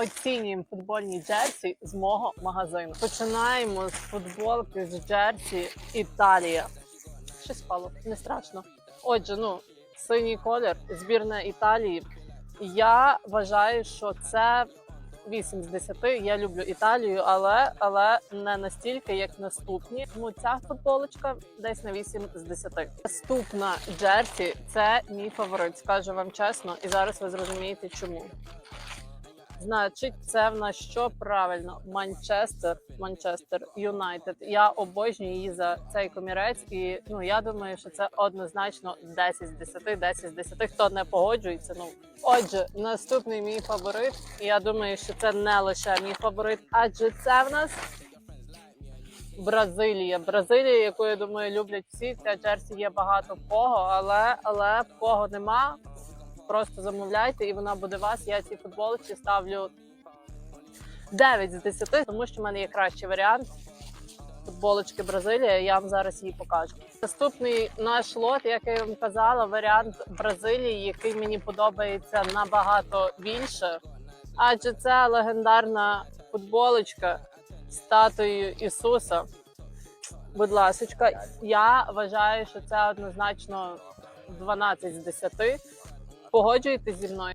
Оцінюємо футбольні джерсі з мого магазину. Починаємо з футболки з джерсі Італія. Щось впало, не страшно. Отже, ну синій колір, збірна Італії. Я вважаю, що це 8 з 10. Я люблю Італію, але, але не настільки, як наступні. Тому ця футболочка десь на 8 з 10. Наступна Джерсі це мій фаворит, скажу вам чесно, і зараз ви зрозумієте, чому. Значить, це в нас що правильно? Манчестер, Манчестер Юнайтед. Я обожнюю її за цей комірець, і ну я думаю, що це однозначно 10 з 10, 10 з 10. Хто не погоджується, ну отже, наступний мій фаворит. І я думаю, що це не лише мій фаворит, адже це в нас Бразилія. Бразилія, яку я думаю, люблять всі. Ця джерсі є багато в кого, але але в кого нема. Просто замовляйте, і вона буде вас. Я цій футболочці ставлю 9 з 10, тому що в мене є кращий варіант футболочки Бразилія. Я вам зараз її покажу. Наступний наш лот, як я вам казала, варіант Бразилії, який мені подобається набагато більше, адже це легендарна футболочка з статуєю Ісуса. Будь ласочка, я вважаю, що це однозначно 12 з 10. Погоджуєтесь зі мною?